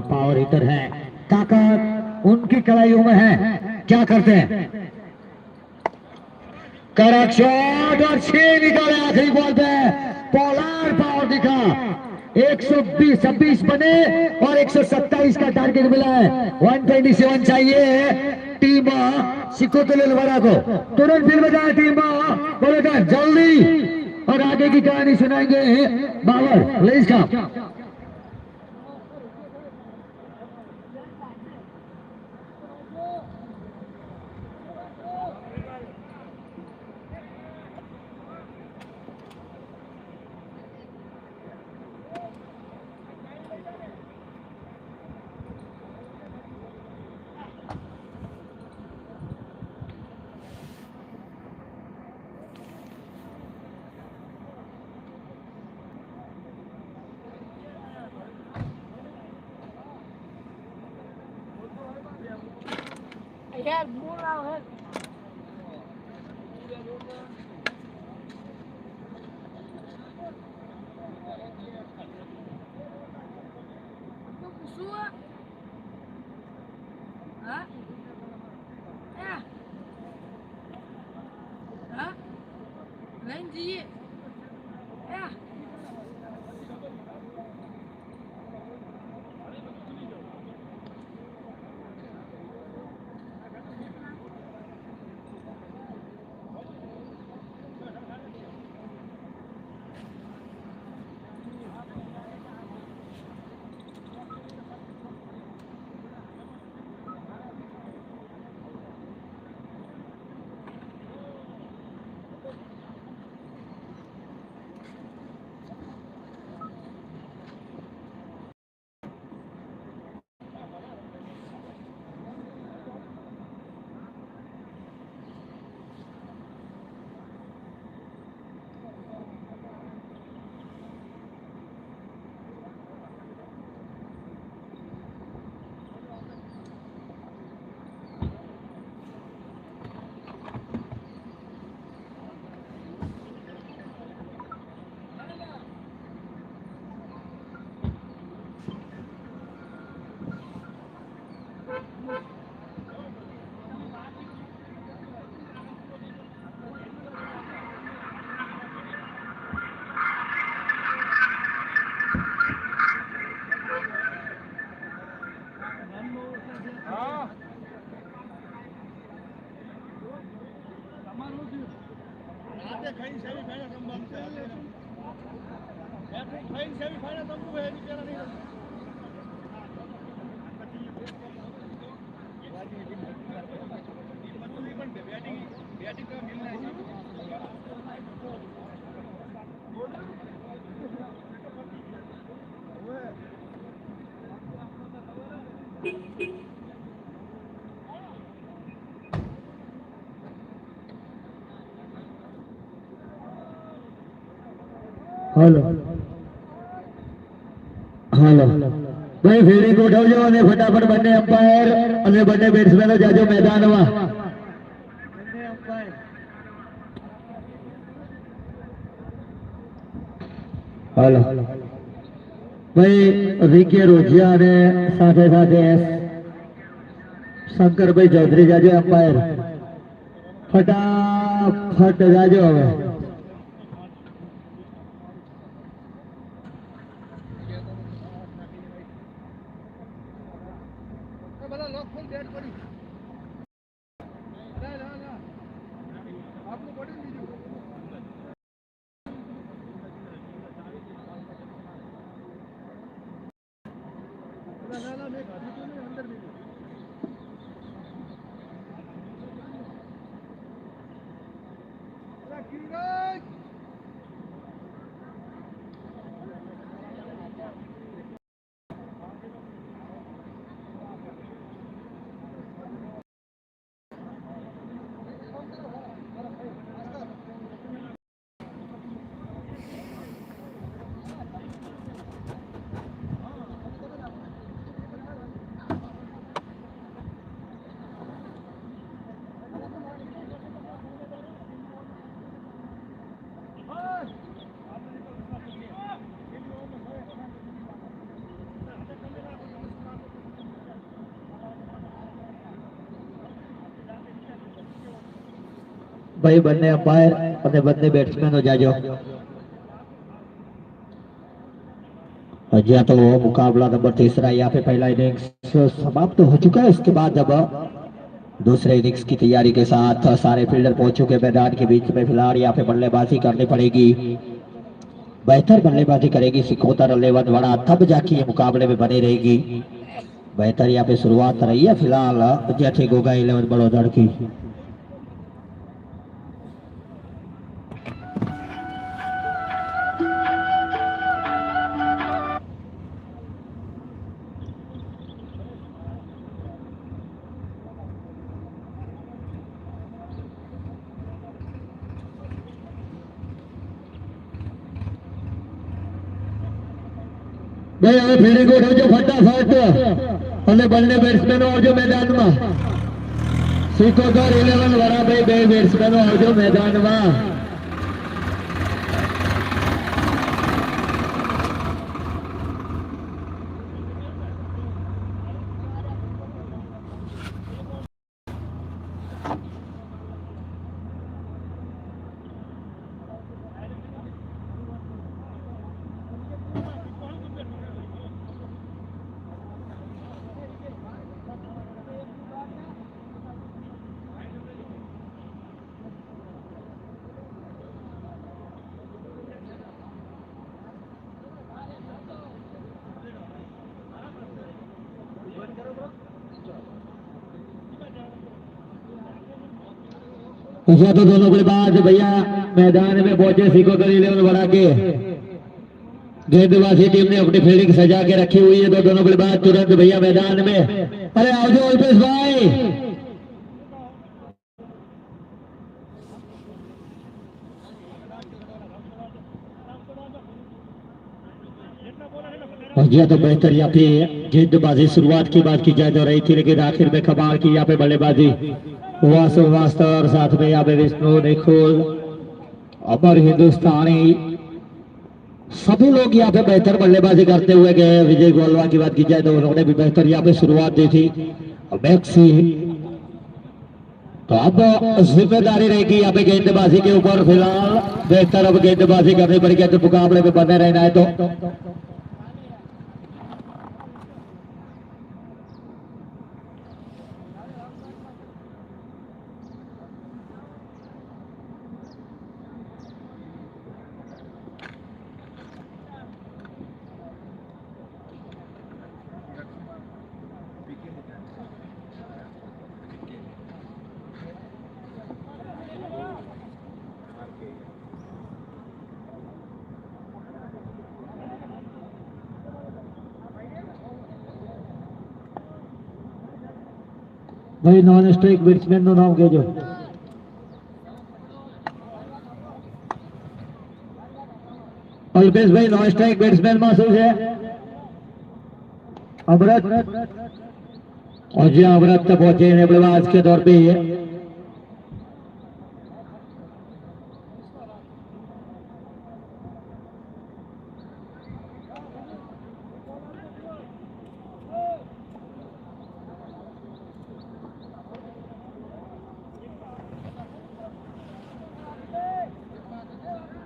Power hitter है। ताकत उनकी कलाइयों में है। क्या करते हैं? कड़क शॉट और छह निकाले आखिरी बॉल पे। पोलार पावर दिखा 120 छब्बीस बने और 127 का टारगेट मिला है। 127 चाहिए टीम सिकोतल को। तुरंत फिर बजाए टीम। बोलेगा जल्दी। और आगे की कहानी सुनाएँगे बाबर प्लीज़ का। यार बोल रहा है तो कहीं से भी मेहनत हम मांगते हैं कहीं से भी फाइनल हमको भेज नहीं पेरा नहीं बैटिंग बैटिंग का मिलना है હાલો. હાલો. ભાઈ, ફેરી ગોઠવજો અને ફટાફટ બંને અમ્પાયર અને બંને બેટ્સમેનો જાજો મેદાનમાં. હાલો. ભાઈ વિકે રોજિયા અને સાથે સાથે શંકરભાઈ ચૌધરી જાજો અમ્પાયર ફટાફટ જાજો હવે. Thank you guys. ભાઈ બંને અમ્પાયર અને બંને બેટ્સમેનો જાજો अजय तो मुकाबला नंबर तीसरा यहाँ पे पहला इनिंग्स समाप्त हो चुका है इसके बाद अब दूसरे इनिंग्स की तैयारी के साथ सारे फील्डर पहुंच चुके हैं मैदान के बीच में फिलहाल यहाँ पे बल्लेबाजी करनी पड़ेगी बेहतर बल्लेबाजी करेगी सिकोतर अलेवन बड़ा तब जाके ये मुकाबले में बनी रहेगी बेहतर यहाँ पे शुरुआत रही है फिलहाल जैसे गोगा इलेवन बड़ोदड़ की ભાઈ હવે ફીલ્ડિંગ ગોઠવજો ફટાફટ. અને બંને બેટ્સમેનો આવજો મેદાનમાં. સિકોતર ઇલેવન વરાભાઈ ભાઈ બે બેટ્સમેનો આવજો મેદાનમાં. अच्छा तो दोनों बल्लेबाज भैया, मैदान में पहुँचे सिकोतर इलेवन बड़ा के। गेंदबाजी टीम ने अपनी फील्डिंग सजा के रखी हुई है तो दोनों बल्लेबाज तुरंत भैया मैदान में। अरे आओ जो अल्पेश भाई भैया तो बेहतर यहाँ पे गेंदबाजी शुरुआत की बात की जाए तो रही थी, लेकिन आखिर में कमाल की यहाँ पे बल्लेबाजी। वासु मास्टर साथ में यहाँ विष्णु निखुल अमर हिंदुस्तानी सभी लोग यहाँ पे बेहतर बल्लेबाजी करते हुए गए विजय गोलवा की बात की जाए तो उन्होंने भी बेहतर यहाँ पे शुरुआत दी थी। मैक्सी तो अब ज़िम्मेदारी रहेगी यहाँ पे गेंदबाजी के ऊपर। फ़िलहाल बेहतर अब गेंदबाजी करनी पड़ेगी। तो मुकाबले में बने रहना है तो। ભાઈ નોન સ્ટ્રાઇક બેટ્સમેન નું નામ કહેજો અલ્પેશભાઈ નોન સ્ટ્રાઇક બેટ્સમેન માં શું છે अमृत और जी अमृत तक पहुंचे हैं बल्लेबाज के तौर पे ये